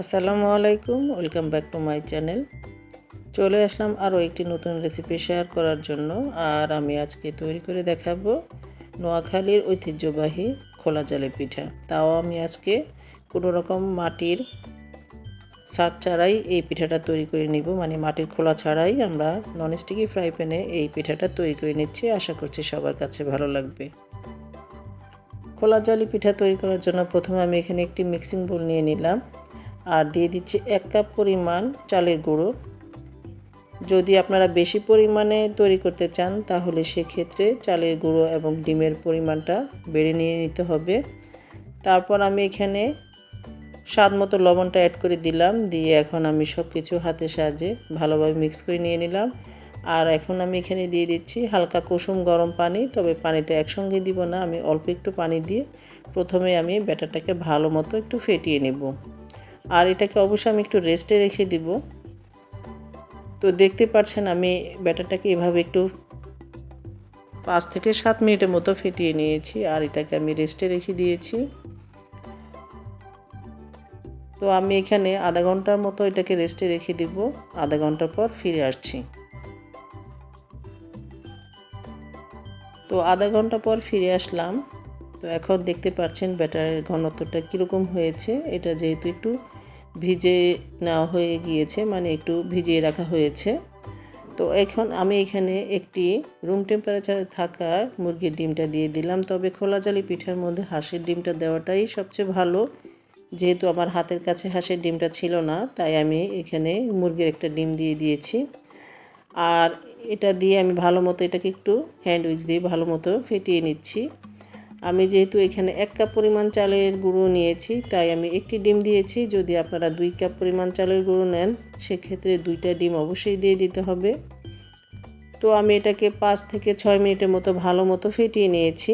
আসসালামু আলাইকুম, welcome back to my channel. চলে আসলাম আরও একটি নতুন রেসিপি শেয়ার করার জন্য, আর আমি আজকে তৈরি করে দেখাবো নোয়াখালীর ঐতিহ্যবাহী খোলা জালে পিঠা। তাও আমি আজকে কোনো রকম মাটির সাত ছাড়াই এই পিঠাটা তৈরি করে নিব মানে মাটির খোলা ছাড়াই আমরা ননস্টিকি ফ্রাই প্যানে এই পিঠাটা তৈরি করে নিচ্ছি। আশা করছি সবার কাছে ভালো লাগবে। খোলা জালি পিঠা তৈরি করার জন্য প্রথমে আমি এখানে একটি মিক্সিং বোল নিয়ে নিলাম। আর দিয়ে দিচ্ছি এক কাপ পরিমাণ চালের গুঁড়ো। যদি আপনারা বেশি পরিমাণে তৈরি করতে চান, তাহলে সেক্ষেত্রে চালের গুঁড়ো এবং ডিমের পরিমাণটা বেড়ে নিয়ে নিতে হবে। তারপর আমি এখানে স্বাদ মতো লবণটা অ্যাড করে দিলাম, দিয়ে এখন আমি সব কিছু হাতের সাহায্যে ভালোভাবে মিক্স করে নিয়ে নিলাম। আর এখন আমি এখানে দিয়ে দিচ্ছি হালকা কুসুম গরম পানি, তবে পানিটা একসঙ্গে দিব না, আমি অল্প একটু পানি দিয়ে প্রথমে আমি ব্যাটারটাকে ভালো মতো একটু ফেটিয়ে নেব। আর এটাকে অবশ্যই আমি একটু রেস্টে রেখে দিব। তো দেখতে পাচ্ছেন আমি ব্যাটারটাকে এভাবে একটু পাঁচ থেকে সাত মিনিটের মতো ফেটিয়ে নিয়েছি আর এটাকে আমি রেস্টে রেখে দিয়েছি। তো আমি এখানে আধা ঘণ্টার মতো এটাকে রেস্টে রেখে দিব। আধা ঘণ্টা পর ফিরে আসছি। তো আধা ঘণ্টা পর ফিরে আসলাম। তো এখন দেখতে পাচ্ছেন ব্যাটারের ঘনত্বটা কীরকম হয়েছে। এটা যেহেতু একটু ভিজে নেওয়া হয়ে গিয়েছে মানে একটু ভিজিয়ে রাখা হয়েছে। তো এখন আমি এখানে একটি রুম টেম্পারেচারে থাকা মুরগির ডিমটা দিয়ে দিলাম। তবে খোলা জালি পিঠার মধ্যে হাঁসের ডিমটা দেওয়াটাই সবচেয়ে ভালো। যেহেতু আমার হাতের কাছে হাঁসের ডিমটা ছিল না, তাই আমি এখানে মুরগির একটা ডিম দিয়ে দিয়েছি। আর এটা দিয়ে আমি ভালো মতো এটাকে একটু হ্যান্ড উইক্স দিয়ে ভালো মতো ফেটিয়ে নিচ্ছি। আমি যেহেতু এখানে এক কাপ পরিমাণ চালের গুঁড়ো নিয়েছি, তাই আমি একটি ডিম দিয়েছি। যদি আপনারা দুই কাপ পরিমাণ চালের গুঁড়ো নেন, সেক্ষেত্রে দুইটা ডিম অবশ্যই দিয়ে দিতে হবে। তো আমি এটাকে পাঁচ থেকে ছয় মিনিটের মতো ভালো মতো ফেটিয়ে নিয়েছি।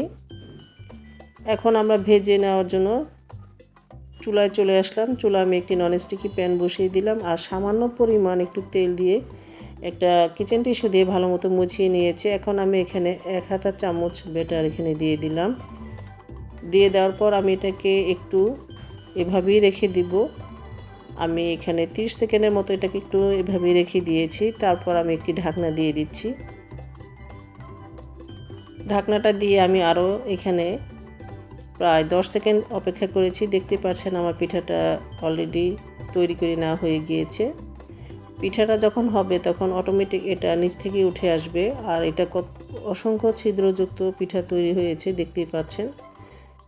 এখন আমরা ভেজে নেওয়ার জন্য চুলায় চলে আসলাম। চুলা আমি একটি ননস্টিকি প্যান বসিয়ে দিলাম আর সামান্য পরিমাণ একটু তেল দিয়ে একটা কিচেন টিস্যু দিয়ে ভালো মতো মুছিয়ে নিয়েছি। এখন আমি এখানে এক হাতা চামচ বেটার এখানে দিয়ে দিলাম। দিয়ে দেওয়ার পর আমি এটাকে একটু এভাবেই রেখে দিব। আমি এখানে 30 সেকেন্ডের মতো এটাকে একটু এভাবেই রেখে দিয়েছি। তারপর আমি একটি ঢাকনা দিয়ে দিচ্ছি। ঢাকনাটা দিয়ে আমি আরও এখানে প্রায় 10 সেকেন্ড অপেক্ষা করেছি। দেখতে পাচ্ছেন আমার পিঠাটা অলরেডি তৈরি করে নেওয়া হয়ে গিয়েছে। পিঠাটা যখন হবে তখন অটোমেটিক এটা নিচ থেকে উঠে আসবে। আর এটা কত অসংখ্য ছিদ্রযুক্ত পিঠা তৈরি হয়েছে, দেখতেই পাচ্ছেন।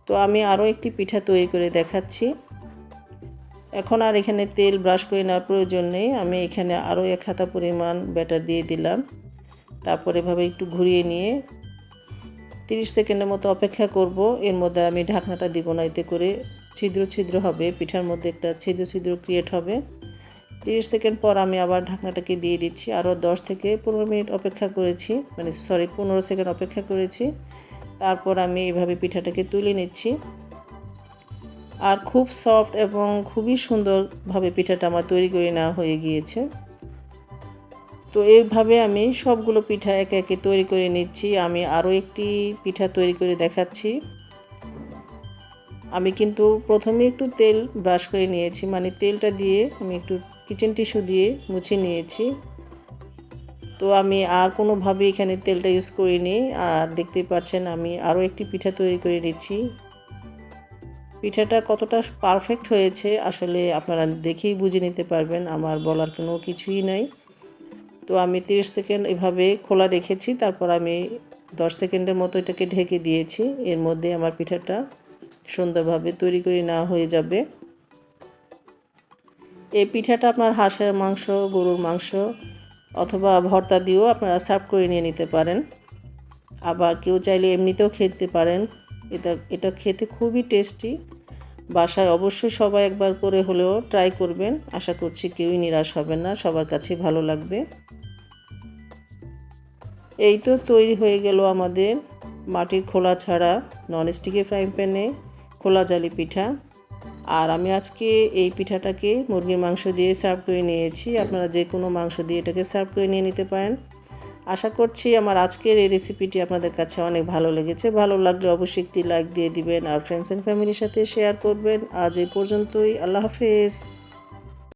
তো আমি আরও একটি পিঠা তৈরি করে দেখাচ্ছি। এখন আর এখানে তেল ব্রাশ করে নেওয়ার প্রয়োজন নেই। আমি এখানে আরও এক হাতা পরিমাণ ব্যাটার দিয়ে দিলাম। তারপর এভাবে একটু ঘুরিয়ে নিয়ে 30 সেকেন্ডের মতো অপেক্ষা করব। এর মধ্যে আমি ঢাকনাটা দিব না, এতে করে ছিদ্র ছিদ্র হবে। পিঠার মধ্যে একটা ছিদ্র ছিদ্র ক্রিয়েট হবে। তিরিশ সেকেন্ড পর আমি আবার ঢাকনাটাকে দিয়ে দিচ্ছি। আরও দশ থেকে পনেরো মিনিট অপেক্ষা করেছি। মানে সরি, পনেরো সেকেন্ড অপেক্ষা করেছি। তারপর আমি এইভাবে পিঠাটাকে তুলে নিচ্ছি। আর খুব সফট এবং খুবই সুন্দরভাবে পিঠাটা আমার তৈরি করে নেওয়া হয়ে গিয়েছে। তো এইভাবে আমি সবগুলো পিঠা একে একে তৈরি করে নিচ্ছি। আমি আরও একটি পিঠা তৈরি করে দেখাচ্ছি। আমি কিন্তু প্রথমে একটু তেল ব্রাশ করে নিয়েছি মানে তেলটা দিয়ে আমি একটু কিচেন টিস্যু দিয়ে মুছে নিয়েছি। তো আমি আর কোনোভাবে এখানে তেলটা ইউজ করিনি, আর দেখতেই পাচ্ছেন আমি আরও একটি পিঠা তৈরি করে নিচ্ছি। পিঠাটা কতটা পারফেক্ট হয়েছে আসলে আপনারা দেখেই বুঝে নিতে পারবেন, আমার বলার কোনো কিছুই নাই। তো আমি 30 সেকেন্ড এভাবে খোলা রেখেছি, তারপর আমি 10 সেকেন্ডের মতো এটাকে ঢেকে দিয়েছি, এর মধ্যে আমার পিঠাটা সুন্দরভাবে তৈরি করে নেওয়া হয়ে যাবে। এই পিঠাটা আপনার হাঁসের মাংস, গরুর মাংস অথবা ভর্তা দিয়েও আপনারা সার্ভ করে নিয়ে নিতে পারেন। আবার কেউ চাইলে এমনিতেও খেতে পারেন। এটা এটা খেতে খুবই টেস্টি। বাসায় অবশ্যই সবাই একবার করে হলেও ট্রাই করবেন। আশা করছি কেউই নিরাশ হবে না, সবার কাছে ভালো লাগবে। এই তো তৈরি হয়ে গেল আমাদের মাটির খোলা ছাড়া ননস্টিকের ফ্রাই প্যানে। খোলা জালি পিঠা। আর আমি আজকে এই পিঠাটাকে মুরগির মাংস দিয়ে সার্ভ করে নিয়েছি। আপনারা যে কোনো মাংস দিয়ে এটাকে সার্ভ করে নিয়ে নিতে পারেন। আশা করছি আমার আজকের এই রেসিপিটি আপনাদের কাছে অনেক ভালো লেগেছে। ভালো লাগলে অবশ্যই একটি লাইক দিয়ে দিবেন। আর ফ্রেন্ডস অ্যান্ড ফ্যামিলির সাথে শেয়ার করবেন। আজ এই পর্যন্তই। আল্লাহ হাফেজ।